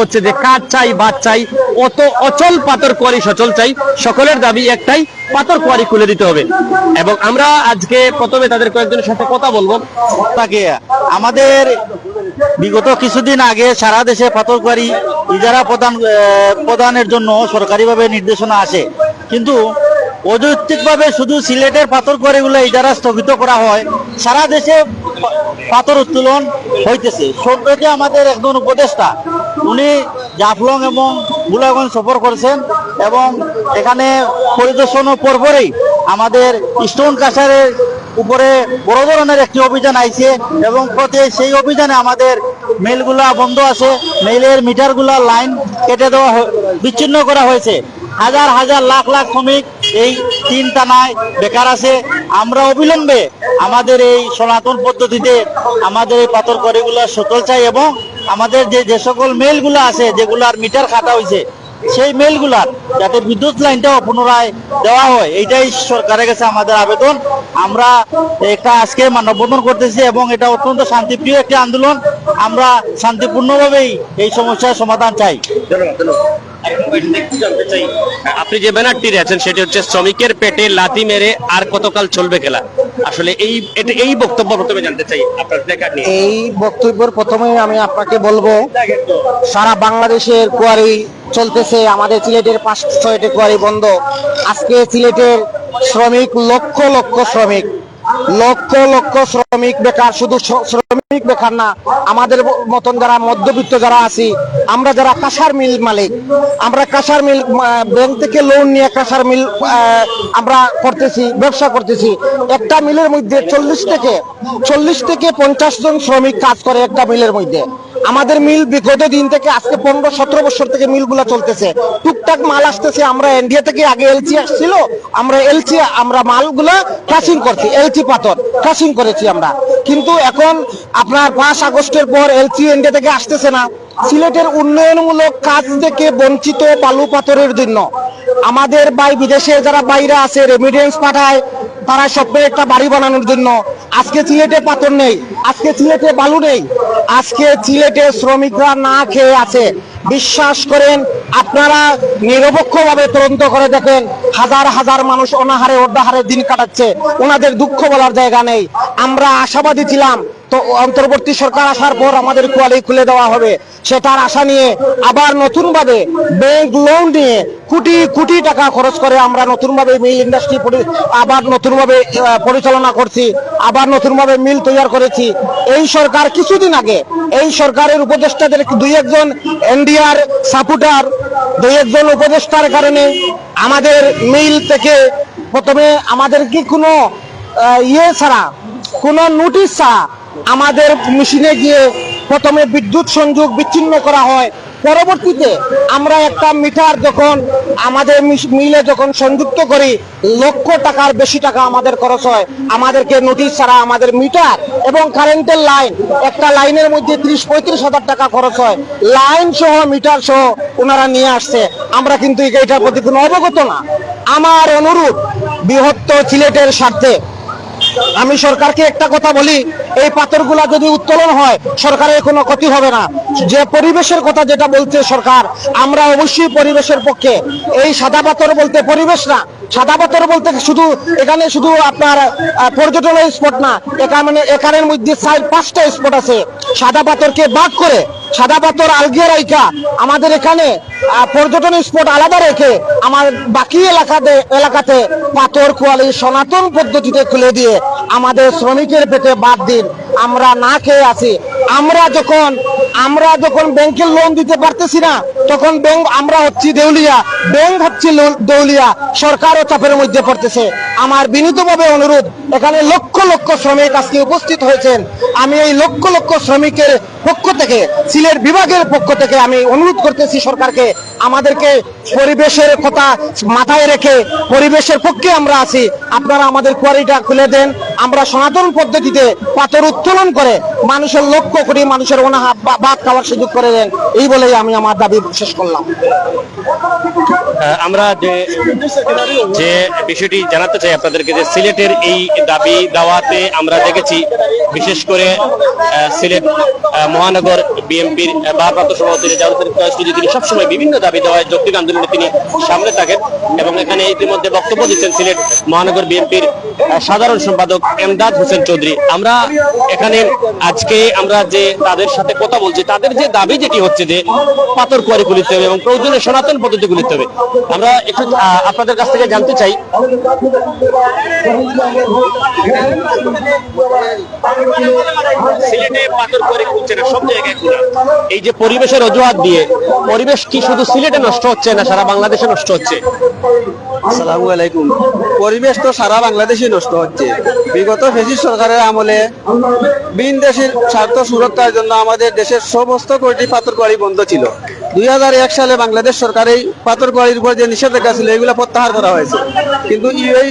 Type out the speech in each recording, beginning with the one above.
হচ্ছে যে কাজ চাই বাদ চাই, অত অচল পাথর কোয়ারি সচল চাই, সকলের দাবি একটাই, পাথর কোয়ারি খুলে দিতে হবে। এবং আমরা আজকে প্রথমে তাদের কয়েকজনের সাথে কথা বলব। থাকে আমাদের বিগত কিছুদিন আগে সারা দেশে পাথরকুয়ারি ইজারা প্রদান প্রদানের জন্য সরকারিভাবে নির্দেশনা আসে। কিন্তু অযৌক্তিকভাবে শুধু সিলেটের পাথরকুয়ারিগুলো ইজারা স্থগিত করা হয়, সারা দেশে পাথর উত্তোলন হইতেছে। সম্প্রতি আমাদের একজন উপদেষ্টা জাফলং এবং বুলাগঞ্জ সফর করেছেন এবং এখানে পরিদর্শনের পরপরেই আমাদের স্টোন কাছারের উপরে বড় ধরনের একটি অভিযান আইছে এবং প্রতি সেই অভিযানে আমাদের মেলগুলা বন্ধ আছে, মেলের মিটারগুলা লাইন কেটে দেওয়া বিচ্ছিন্ন করা হয়েছে। হাজার হাজার লাখ লাখ শ্রমিক এই তিন টানায় বেকার আছে। আমরা অবিলম্বে আমাদের এই সনাতন পদ্ধতিতে আমাদের এই পাথর করিগুলো সচল চাই এবং আমাদের যে যে সকল মেলগুলো আছে যেগুলার মিটার খাটা হয়েছে সেই মেলগুলার যাতে বিদ্যুৎ লাইনটাও পুনরায় দেওয়া হয়, এইটাই সরকারের কাছে আমাদের আবেদন। আমরা একটা আজকে মানববন্ধন করতেছি এবং এটা অত্যন্ত শান্তিপ্রিয় একটি আন্দোলন। আমরা শান্তিপূর্ণভাবেই এই সমস্যার সমাধান চাই। আপনি যে ব্যানারটি আছেন, সেটি হচ্ছে শ্রমিকের পেটে লাথি মেরে আর কতকাল চলবে খেলা? আসলে এই, এটা এই বক্তব্য প্রথমে জানতে চাই আপনার প্লেকার নিয়ে। এই বক্তব্যের প্রথমে আমি আপনাকে বলব, সারা বাংলাদেশের কোয়ারি চলতেছে, আমাদের সিলেটের পাঁচ ছয়টি কোয়ারি বন্ধ। আজকে সিলেটের শ্রমিক লক্ষ লক্ষ শ্রমিক, লক্ষ লক্ষ শ্রমিক বেকার, শুধু শ- শ্রমিক বেকার না। আমাদের মতন যারা মধ্যবিত্ত যারা আছি, আমরা যারা কাঁসার মিল মালিক, আমরা কাঁসার মিল ব্যাংক থেকে লোন নিয়ে কাঁসার মিল আমরা করতেছি, ব্যবসা করতেছি। একটা মিলের মধ্যে চল্লিশ থেকে চল্লিশ থেকে পঞ্চাশ জন শ্রমিক কাজ করে একটা মিলের মধ্যে। আমাদের মিল বিগত দিন থেকে আজকে পনেরো, সতেরো বছর থেকে মিলগুলা চলতেছে। টুকটাক মাল আসতেছে, আমরা ইন্ডিয়া থেকে আগে এলসি আসছিল, আমরা এলসি আমরা মালগুলা ক্রাশিং করছি এলসি পাথর ক্রাশিং করেছি আমরা। কিন্তু এখন আপনার পাঁচ আগস্টের পর এলসি ইন্ডিয়া থেকে আসতেছে না। সিলেটের উন্নয়নমূলক কাজ থেকে বঞ্চিত বালু পাথরের জন্য। আমাদের বাই বিদেশে যারা বাইরে আছে রেমিডেন্স পাঠায় তারা সপ্তাহে একটা বাড়ি বানানোর জন্য। আজকে সিলেটে পাথর নেই, আজকে সিলেটে বালু নেই, আজকে সিলেটে শ্রমিকরা না খেয়ে আছে। বিশ্বাস করেন, আপনারা নিরপেক্ষভাবে তদন্ত করে দেখেন, হাজার হাজার মানুষ অনাহারে অর্ধাহারে দিন কাটাচ্ছে, ওনাদের দুঃখ বলার জায়গা নেই। আমরা আশাবাদী ছিলাম তো অন্তর্বর্তী সরকার আসার পর আমাদের কোয়ালি খুলে দেওয়া হবে। সেটার আশা নিয়ে আবার নতুন ভাবে ব্যাংক লোন নিয়ে কোটি কোটি টাকা খরচ করে আমরা নতুন ভাবে মিল ইন্ডাস্ট্রি আবার নতুন ভাবে পরিচালনা করছি, আবার নতুন ভাবে মিল তৈরি করেছি। এই সরকার কিছুদিন আগে, এই সরকারের উপদেষ্টাদের দুই একজন এনডিআর সাপোর্টার দুই একজন উপদেষ্টার কারণে আমাদের মিল থেকে প্রথমে আমাদের কি কোনো ইয়ে ছাড়া কোনো নোটিশ ছাড়া আমাদের মেশিনে গিয়ে প্রথমে বিদ্যুৎ সংযোগ বিচ্ছিন্ন করা হয়। পরবর্তীতে আমরা একটা মিটার যখন আমাদের মিলে যখন সংযুক্ত করি, লক্ষ টাকার বেশি টাকা আমাদের খরচ হয়। আমাদেরকে নোটিশ ছাড়া আমাদের মিটার এবং কারেন্টের লাইন একটা লাইনের মধ্যে ত্রিশ, পঁয়ত্রিশ হাজার টাকা খরচ হয়। লাইন সহ মিটার সহ ওনারা নিয়ে আসছে। আমরা কিন্তু এটার প্রতি কোনো অবগত না। আমার অনুরোধ বৃহত্তর সিলেটের স্বার্থে আমি সরকারকে একটা কথা বলি, এই পাথরগুলা যদি উত্তোলন হয়, সরকারের কোনো ক্ষতি হবে না। যে পরিবেশের কথা যেটা বলছে সরকার, আমরা অবশ্যই পরিবেশের পক্ষে। এই সাদা পাথর বলতে পরিবেশ না, সাদা পাথর বলতে শুধু, এখানে শুধু আপনার পর্যটনের স্পট না, এখানে, এখানের মধ্যে চার, পাঁচটা স্পট আছে। সাদা পাথরকে বাদ করে সাদা পাথর আলগিয়ে রাইখা আমাদের এখানে পর্যটন স্পট আলাদা রেখে আমার বাকি এলাকাতে এলাকাতে পাথর, কোয়ালি সনাতন পদ্ধতিতে খুলে দিয়ে আমাদের শ্রমিকের পেটে বাদ দিন। আমরা না খেয়ে আছি। আমরা যখন আমরা যখন ব্যাংকের লোন দিতে পারতেছি না তখন ব্যাংক, আমরা হচ্ছি দেউলিয়া। ব্যাংক হচ্ছে দেউলিয়া। সরকারও চাপের মধ্যে পড়তেছে। আমার বিনীতভাবে অনুরোধ, এখানে লক্ষ লক্ষ শ্রমিক আজকে উপস্থিত হয়েছেন। আমি এই লক্ষ লক্ষ শ্রমিকের পক্ষ থেকে, সিলেট বিভাগের পক্ষ থেকে আমি অনুরোধ করতেছি সরকারকে, আমাদেরকে পরিবেশের কথা মাথায় রেখে, পরিবেশের পক্ষে আমরা আছি। আপনারা আমাদের কোয়ারিটা খুলে দেন। আমরা সনাতন পদ্ধতিতে পাথর উত্তোলন করে মানুষের লক্ষ কোটি মানুষের অনাহাত বা- ভাত খাওয়ার সুযোগ করে দেন। এই বলেই আমি আমার দাবি শেষ করলাম। আমরা যে যে বিষয়টি জানাতে চাই আপনাদেরকে যে সিলেটের এই দাবি দাওয়াতে আমরা দেখেছি, বিশেষ করে সিলেট মহানগর বিএনপির ভারপ্রাপ্ত সভাপতি রেজাউদ্দিন কয়েসুদ্দিন তিনি সবসময় বিভিন্ন দাবি দেওয়ায় যৌক্তিক আন্দোলনে তিনি সামনে থাকেন এবং এখানে ইতিমধ্যে বক্তব্য দিচ্ছেন সিলেট মহানগর বিএনপির সাধারণ সম্পাদক এমদাদ হোসেন চৌধুরী। আমরা এখানে আজকে আমরা যে তাদের সাথে কথা বলছি, তাদের যে দাবি যেটি হচ্ছে যে পাথর কুয়ারি খুলিতে হবে এবং প্রয়োজনে সনাতন পদ্ধতি খুলিতে হবে। আমরা একটু আপনাদের কাছ থেকে জানতে চাই। সিলেটে পাথর কুয়ারি খুলছে সব জায়গায় খোলা। এই যে পরিবেশের অজুহাত দিয়ে পরিবেশ কি শুধু সিলেটে নষ্ট হচ্ছে না সারা বাংলাদেশে নষ্ট হচ্ছে? আসসালামু আলাইকুম। পরিবেশ তো সারা বাংলাদেশে নষ্ট হচ্ছে। বিগত ফেসিস সরকারের আমলে বিন দেশের স্বার্থ সুরক্ষার জন্য আমাদের দেশের সমস্ত কয়টি পাথর কোয়ারি বন্ধ ছিল? দু হাজার এক সালে বাংলাদেশ সরকার এই পাথর উপর যে নিষেধাজ্ঞা ছিল, এগুলো প্রত্যাহার করা হয়েছে। কিন্তু এই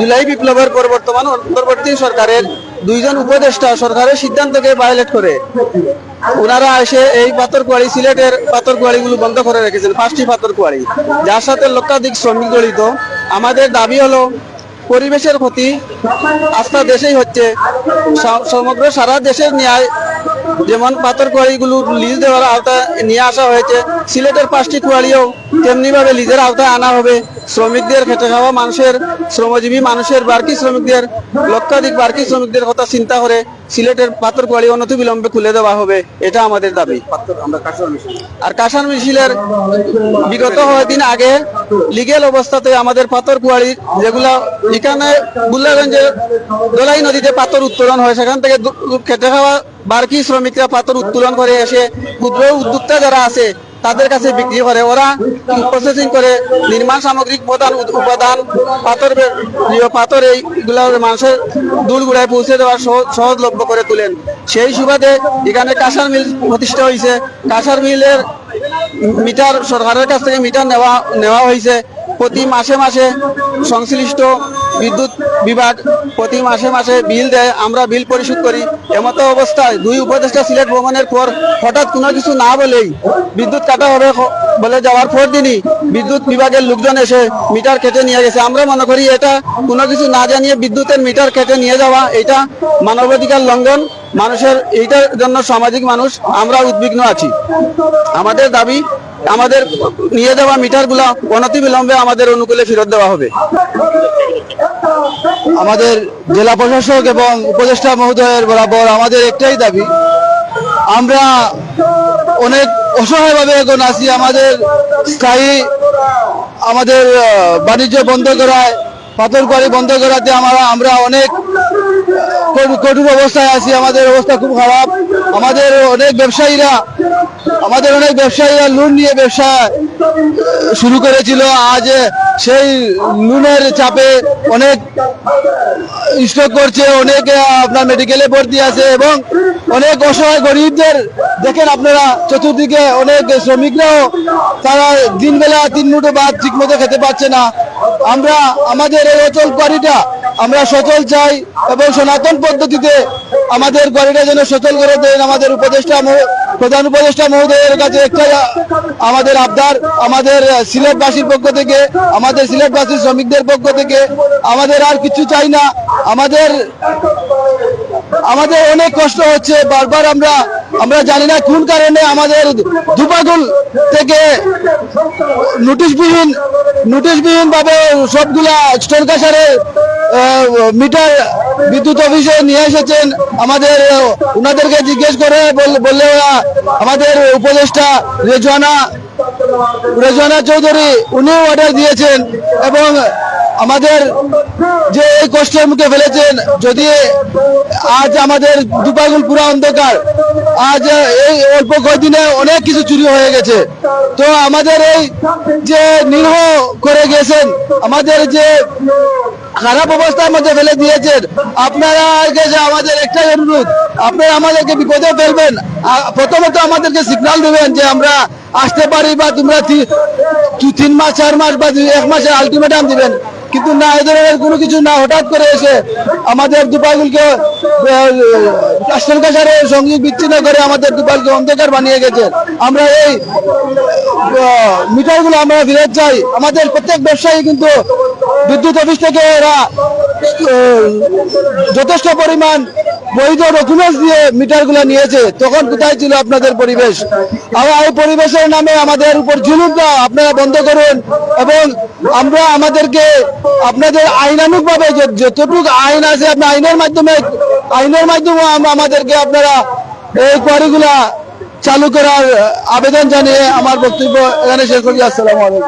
জুলাই বিপ্লবের পর বর্তমান অন্তর্বর্তী সরকারের দুইজন উপদেষ্টা সরকারের সিদ্ধান্তকে ভায়োলেট করে। ওনারা এসে এই পাথর কুয়ারি, সিলেটের পাথর কুয়ারি গুলো বন্ধ করে রেখেছেন, পাঁচটি পাথর কুয়ারি। যার সাথে লক্ষাধিক শ্রমিক জড়িত। আমাদের দাবি হলো, পরিবেশের ক্ষতি আস্থা দেশেই হচ্ছে। সমগ্র সারা দেশের ন্যায় যেমন পাথর কোয়ারিগুলো লিজ দেওয়ার আওতায় নিয়ে আসা হয়েছে সিলেটের পাঁচটি কুয়ারিও তেমনি ভাবে লিজের আওতায় আনা হবে। শ্রমিকদের খেটে খাওয়া মানুষের, শ্রমজীবী মানুষের বার্কি শ্রমিকদের, লক্ষাধিক বার্কি শ্রমিকদের কথা চিন্তা করে সিলেটের পাথর কুয়ারি অনতি বিলম্বে খুলে দেওয়া হবে। এটা আমাদের দাবি। আর কাঁসার মিছিলের বিগত দিন আগে লিগেল অবস্থাতে আমাদের পাথর কুয়ারি যেগুলা এখানে বুল্লাগঞ্জের দোলাই নদীতে পাথর উত্তোলন হয়, সেখান থেকে খেটে খাওয়া বার্কি শ্রমিকরা পাথর উত্তোলন করে এসে ক্ষুদ্র উদ্যোক্তা যারা আছে তাদের কাছে বিক্রি করে। ওরা প্রসেসিং করে নির্মাণ সামগ্রিক প্রধান উপাদান পাথর ইয়ে পাথর এইগুলো মানুষের দূর গুড়ায় পৌঁছে দেওয়ার সহজ সহজলভ্য করে তুলেন। সেই সুবাদে এখানে কাঁসার মিল প্রতিষ্ঠা হয়েছে। কাঁসার মিলের মিটার সরকারের কাছ থেকে মিটার নেওয়া নেওয়া হয়েছে। প্রতি মাসে মাসে সংশ্লিষ্ট বিদ্যুৎ বিভাগ প্রতি মাসে মাসে বিল দেয়, আমরা বিল পরিশোধ করি। এমতো অবস্থায় দুই উপদেষ্টা সিলেট ভ্রমণের পর হঠাৎ কোনো কিছু না বলেই বিদ্যুৎ কাটা হবে বলে যাওয়ার পর দিনই বিদ্যুৎ বিভাগের লোকজন এসে মিটার কেটে নিয়ে গেছে। আমরা মনে করি এটা কোনো কিছু না জানিয়ে বিদ্যুতের মিটার কেটে নিয়ে যাওয়া, এটা মানবাধিকার লঙ্ঘন, মানুষের এইটার জন্য সামাজিক মানুষ, আমরা উদ্বিগ্ন আছি। আমাদের দাবি আমাদের নিয়ে যাওয়া মিটারগুলা অনতি বিলম্বে আমাদের অনুকূলে ফেরত দেওয়া হবে। আমাদের জেলা প্রশাসক এবং উপদেষ্টা মহোদয়ের বরাবর আমাদের একটাই দাবি, আমরা অনেক অসহায়ভাবে এখন আছি, আমাদের স্থায়ী, আমাদের বাণিজ্য বন্ধ করায়, পাথর কোয়ারি বন্ধ করাতে আমরা আমরা অনেক কঠোর অবস্থায় আছি, আমাদের অবস্থা খুব খারাপ। আমাদের অনেক ব্যবসায়ীরা আমাদের অনেক ব্যবসায়ীরা লোন নিয়ে ব্যবসা শুরু করেছিল। আজ সেই লোনের চাপে অনেক স্টক করছে, অনেক আপনার মেডিকেলে ভর্তি আছে এবং অনেক অসহায় গরিবদের, দেখেন আপনারা, চতুর্দিকে অনেক শ্রমিকরাও তারা দিন বেলা তিন মুঠো ভাত ঠিক মতো খেতে পারছে না। আমরা, আমাদের এই অচল কোয়ারিটা আমরা সচল চাই এবং সনাতন পদ্ধতিতে আমাদের কোয়ারিটা যেন সচল করে দেন, আমাদের উপদেষ্টা প্রধান উপদেষ্টা মহোদয়ের কাছে একটাই আমাদের আবদার, আমাদের সিলেটবাসীর পক্ষ থেকে, আমাদের সিলেটবাসীর শ্রমিকদের পক্ষ থেকে, আমাদের আর কিছু চাই না। আমাদের আমাদের অনেক কষ্ট হচ্ছে, বারবার আমরা আমরা জানি না কোন কারণে আমাদের দুপাগুল থেকে নোটিশবিহীন নোটিশবিহীন ভাবে সবগুলা স্টোর কাছারে মিটার বিদ্যুৎ অফিসে নিয়ে এসেছেন আমাদের ওনাদেরকে জিজ্ঞেস করে বল- বললে আমাদের উপদেষ্টা রেজওয়ানা রেজওয়ানা চৌধুরী, উনিও অর্ডার দিয়েছেন এবং আমাদের যে এই কষ্টের মুখে ফেলেছেন, যদি আজ আমাদের দুপাগুল পুরা অন্ধকার, আজ এই অল্প কয়েকদিনে অনেক কিছু চুরি হয়ে গেছে। তো আমাদের এই যে নিরহ করে গেছেন, আমাদের যে খারাপ অবস্থার মধ্যে ফেলে দিয়েছেন। আপনারা কাছে আমাদের একটাই অনুরোধ, আপনারা আমাদেরকে বিপদে ফেলবেন। প্রথমত আমাদেরকে সিগন্যাল দেবেন যে আমরা আসতে পারি বা তোমরা তিন মাস, চার মাস বা এক মাসের আলটিমেটাম দিবেন। কিন্তু না, এই ধরনের কোনো কিছু না, হঠাৎ করে এসে আমাদের দুপাইগুলকে রাষ্ট্রের কাছারে সংগীত বিচ্ছিন্ন করে আমাদের দুপালকে অন্ধকার বানিয়ে গেছে। আমরা এই মিটারগুলো আমরা ফিরত চাই। আমাদের প্রত্যেক ব্যবসায়ী কিন্তু বিদ্যুৎ অফিস থেকে এরা যথেষ্ট পরিমাণ বৈধ ডকুমেন্টস দিয়ে মিটারগুলো নিয়েছে। তখন কোথায় ছিল আপনাদের পরিবেশ? আর এই পরিবেশের নামে আমাদের উপর জুলুমটা আপনারা বন্ধ করুন। এবং আমরা আমাদেরকে আপনাদের আইনানুক ভাবে যতটুকু আইন আছে আপনার আইনের মাধ্যমে আইনের মাধ্যমে আমাদেরকে আপনারা এই কোয়ারিগুলা চালু করার আবেদন জানিয়ে আমার বক্তব্য এখানে শেষ করি আসসালামু আলাইকুম।